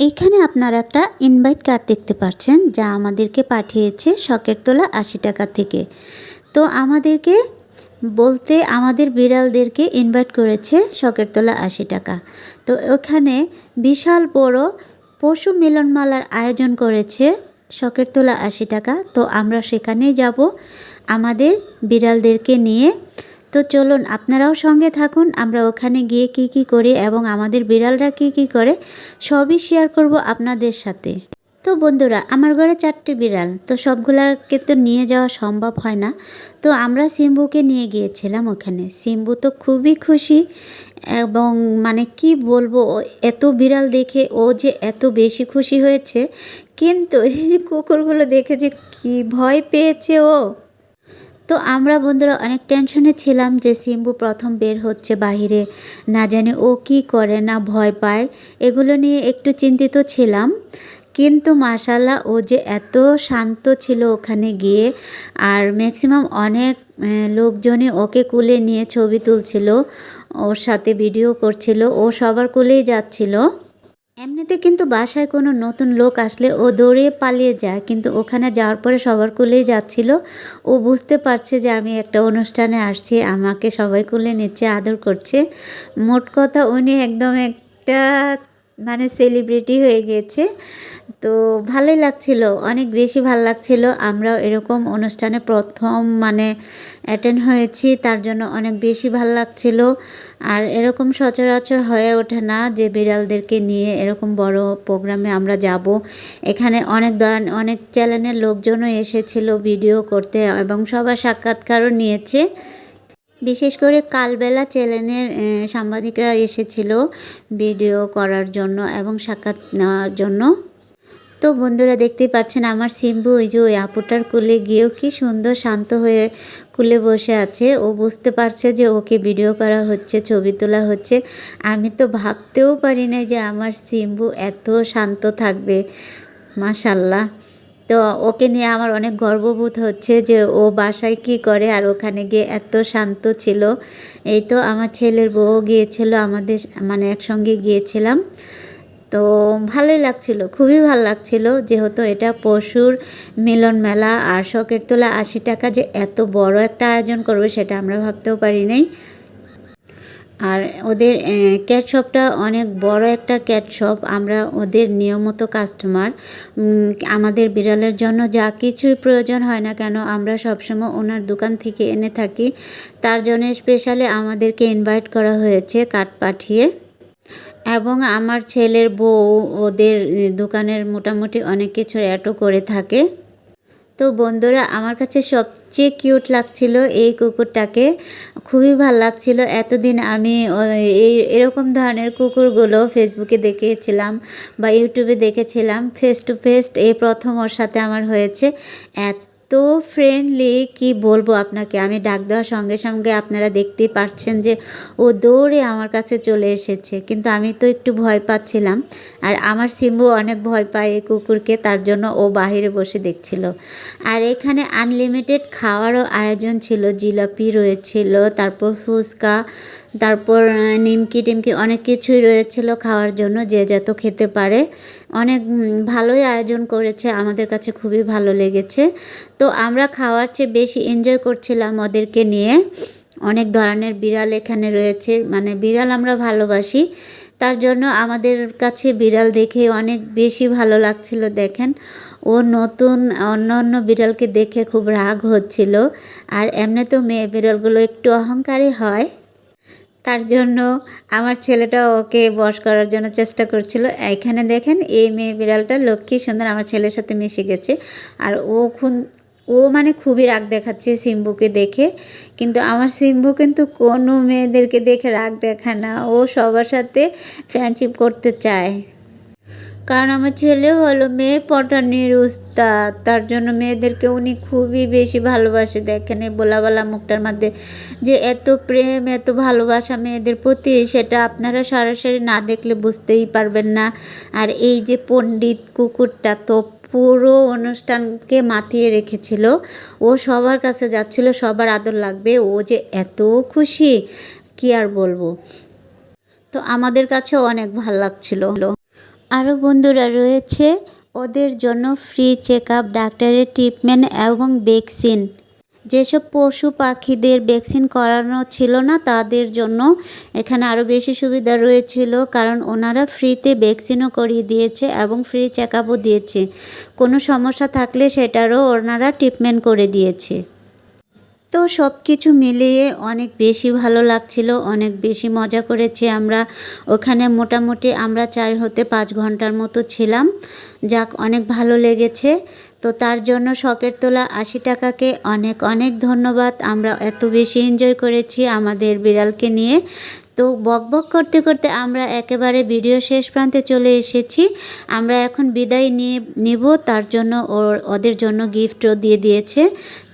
এইখানে আপনারা একটা ইনভাইট কার্ড দেখতে পাচ্ছেন, যা আমাদেরকে পাঠিয়েছে শখের তোলা আশি টাকা থেকে। তো আমাদেরকে বলতে আমাদের বিড়ালদেরকে ইনভাইট করেছে শখের তোলা আশি টাকা। তো ওখানে বিশাল বড় পশু মিলনমালার আয়োজন করেছে শখের তোলা আশি টাকা। তো আমরা সেখানেই যাব। আমাদের বিড়ালদেরকে নিয়ে তো চলুন, আপনারাও সঙ্গে থাকুন, আমরা ওখানে গিয়ে কি কি করি এবং আমাদের বিড়ালরা কি কি করে, সবই শেয়ার করব আপনাদের সাথে। তো বন্ধুরা, আমার ঘরে চারটি বিড়াল, তো সবগুলাকে তো নিয়ে যাওয়া সম্ভব হয় না। তো আমরা সিম্বুকে নিয়ে গিয়েছিলাম ওখানে। সিম্বু তো খুবই খুশি এবং মানে কি বলব এত বিড়াল দেখে ও যে এত বেশি খুশি হয়েছে, কিন্তু এই কুকুরগুলো দেখে যে কি ভয় পেয়েছে ও। তো আমরা বন্ধুরা অনেক টেনশনে ছিলাম যে সিম্বু প্রথম বের হচ্ছে বাহিরে। না জানি ও কি করে না ভয় পায়। এগুলো নিয়ে একটু চিন্তিত ছিলাম। কিন্তু মাশাল্লাহ ও যে এত শান্ত ছিল ওখানে গিয়ে আর ম্যাক্সিমাম অনেক আহ, লোকজনই ওকে কুলে নিয়ে ছবি তুলছিল ওর সাথে ভিডিও করছিল ও সবার কুলেই যাচ্ছিল। এমনিতে কিন্তু বাসায় কোনো নতুন লোক আসলে ও দৌড়ে পালিয়ে যায়, কিন্তু ওখানে যাওয়ার পরে সবার কুলেই যাচ্ছিল। ও বুঝতে পারছে যে আমি একটা অনুষ্ঠানে আসছি, আমাকে সবাই কুলে নিচ্ছে, আদর করছে। মোট কথা উনি একদম একটা মানে সেলিব্রিটি হয়ে গিয়েছে তো ভালোই লাগছিল, অনেক বেশি ভালো লাগছিল। আমরাও এরকম অনুষ্ঠানে প্রথম মানে অ্যাটেন্ড হয়েছি, তার জন্য অনেক বেশি ভালো লাগছিল। আর এরকম সচরাচর হয়ে ওঠে না যে বিড়ালদেরকে নিয়ে এরকম বড় প্রোগ্রামে আমরা যাব। এখানে অনেক ধরনের অনেক চ্যানেলের লোকজনও এসেছিল ভিডিও করতে এবং সবার সাক্ষাৎকারও নিয়েছে। বিশেষ করে কালবেলা চ্যানেলের সাংবাদিকরা এসেছিল ভিডিও করার জন্য এবং সাক্ষাৎ নেওয়ার জন্য। তো বন্ধুরা দেখতেই পাচ্ছেন আমার সিম্বু ওই যে ওই আপুটার কুলে গিয়েও কি সুন্দর শান্ত হয়ে কুলে বসে আছে। ও বুঝতে পারছে যে ওকে ভিডিও করা হচ্ছে, ছবি তোলা হচ্ছে। আমি তো ভাবতেও পারি না যে আমার সিম্বু এত শান্ত থাকবে। মাশাল্লাহ। তো ওকে নিয়ে আমার অনেক গর্ববোধ হচ্ছে যে ও বাসায় কি করে আর ওখানে গিয়ে এত শান্ত ছিল। এই তো আমার ছেলের বউ গিয়েছিল, আমাদের মানে একসঙ্গে গিয়েছিলাম। তো ভালোই লাগছিল, খুবই ভালো লাগছিল যেহেতু এটা পশুর মিলন মেলা আর শখের তোলা আশি টাকা যে এত বড় একটা আয়োজন করবে সেটা আমরা ভাবতেও পারি নাই। আর ওদের ক্যাট শপটা অনেক বড় একটা ক্যাট শপ আমরা ওদের নিয়মিত কাস্টমার আমাদের বিড়ালের জন্য যা কিছুই প্রয়োজন হয় না কেন আমরা সবসময় ওনার দোকান থেকে এনে থাকি। তার জন্য স্পেশালি আমাদেরকে ইনভাইট করা হয়েছে, কাঠ পাঠিয়ে। এবং আমার ছেলের বউ ওদের দোকানের মোটামুটি অনেক কিছু অ্যাডও করে থাকে। তো বন্ধুরা, আমার কাছে সবচেয়ে কিউট লাগছিল এই কুকুরটাকে। খুবই ভালো লাগছিল। এতদিন আমি এই, এরকম ধরনের কুকুরগুলো ফেসবুকে দেখেছিলাম বা ইউটিউবে দেখেছিলাম। ফেস টু ফেস এই প্রথম ওর সাথে আমার হয়েছে। এত ফ্রেন্ডলি কি বলব আপনাকে? আমি ডাক দেওয়ার সঙ্গে সঙ্গে আপনারা দেখতেই পারছেন যে ও দৌড়ে আমার কাছে চলে এসেছে। কিন্তু আমি তো একটু ভয় পাচ্ছিলাম। আর আমার সিম্বু অনেক ভয় পায় এই কুকুরকে, তার জন্য ও বাইরে বসে দেখছিল। আর এখানে আনলিমিটেড খাওয়ারও আয়োজন ছিল, জিলাপি রয়েছিল, তারপর ফুচকা তারপর নিমকি টিমকি অনেক কিছুই রয়েছিল খাওয়ার জন্য, যে যত খেতে পারে। অনেক ভালোই আয়োজন করেছে, আমাদের কাছে খুবই ভালো লেগেছে। তো আমরা খাওয়ার চেয়ে বেশি এনজয় করছিলাম ওদেরকে নিয়ে। অনেক ধরনের বিড়াল এখানে রয়েছে মানে বিড়াল আমরা ভালোবাসি। তার জন্য আমাদের কাছে বিড়াল দেখে অনেক বেশি ভালো লাগছিল, দেখেন। ও নতুন, অন্য অন্য বিড়ালকে দেখে খুব রাগ হচ্ছিল। আর এমনি তো মেয়ে বিড়ালগুলো একটু অহংকারী হয়। তার জন্য আমার ছেলেটা ওকে বস করার জন্য চেষ্টা করছিল। এখানে দেখেন এই মেয়ে বিড়ালটা লক্ষ্মী সুন্দর আমার ছেলের সাথে মিশে গেছে। আর ও খুন, ও মানে খুবই রাগ দেখাচ্ছে সিম্বুকে দেখে। কিন্তু আমার সিম্বু কিন্তু কোনো মেয়েদেরকে দেখে রাগ দেখায় না। ও সবার সাথে ফ্রেন্ডশিপ করতে চায়। কারণ আমার ছেলে হলো মেয়ে পটানির উস্তাদ। তার জন্য মেয়েদেরকে উনি খুবই বেশি ভালোবাসে। দেখেন এই বোলাবালা মুখটার মধ্যে যে এত প্রেম, এত ভালোবাসা মেয়েদের প্রতি, সেটা আপনারা সরাসরি না দেখলে বুঝতেই পারবেন না। আর এই যে পণ্ডিত কুকুরটা তো পুরো অনুষ্ঠানকে মাতিয়ে রেখেছিল। ও সবার কাছে যাচ্ছিল, সবার আদর লাগবে। ও যে এত খুশি, কি আর বলব? তো আমাদের কাছে অনেক ভালো লাগছিল। আরও বন্ধুরা রয়েছে। ওদের জন্য ফ্রি চেক আপ ডাক্তারের ট্রিটমেন্ট এবং ভ্যাকসিন যেসব পশু পাখিদের ভ্যাকসিন করানো ছিল না, তাদের জন্য এখানে আরও বেশি সুবিধা রয়েছিল, কারণ ওনারা ফ্রিতে ভ্যাকসিনও করিয়ে দিয়েছে এবং ফ্রি চেক দিয়েছে। কোনো সমস্যা থাকলে সেটারও ওনারা ট্রিটমেন্ট করে দিয়েছে। তো সব কিছু মিলিয়ে অনেক বেশি ভালো লাগছিল, অনেক বেশি মজা করেছি আমরা। ওখানে মোটামুটি আমরা চার হতে পাঁচ ঘণ্টার মতো ছিলাম। যাক, অনেক ভালো লেগেছে। তো তার জন্য শখের তোলা আশি টাকাকে অনেক অনেক ধন্যবাদ। আমরা এত বেশি এনজয় করেছি আমাদের বিড়ালকে নিয়ে। তো বক বক করতে করতে আমরা একেবারে ভিডিও শেষ প্রান্তে চলে এসেছি। আমরা এখন বিদায় নিয়ে, নিব, তার জন্য ওর, ওদের জন্য গিফটও দিয়ে দিয়েছে।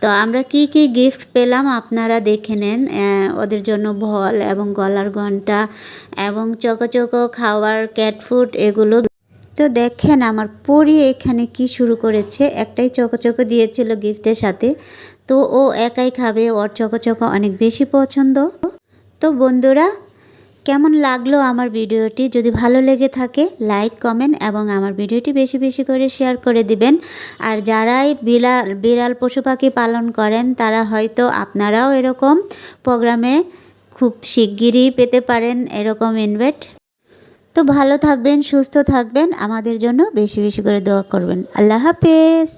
তো আমরা কি কি গিফট পেলাম আপনারা দেখে নেন ওদের জন্য ভল এবং গলার ঘণ্টা এবং চকো চকো খাওয়ার ক্যাটফুড এগুলো। তো দেখেন আমার পরি এখানে কি শুরু করেছে, একটাই চকো চকো দিয়েছিল গিফটের সাথে। তো ও একাই খাবে, ওর চকো চকো অনেক বেশি পছন্দ। তো বন্ধুরা কেমন লাগল আমার ভিডিওটি? যদি ভালো লেগে থাকে লাইক কমেন্ট এবং আমার ভিডিওটি বেশি বেশি করে শেয়ার করে দিবেন। আর যারাই বিড়াল বিড়াল পশু পাখি পালন করেন, তারা হয়তো আপনারাও এরকম প্রোগ্রামে খুব শিগগিরই পেতে পারেন এরকম ইনভাইট তো ভালো থাকবেন, সুস্থ থাকবেন, আমাদের জন্য বেশি বেশি করে দোয়া করবেন। আল্লাহ হাফেজ।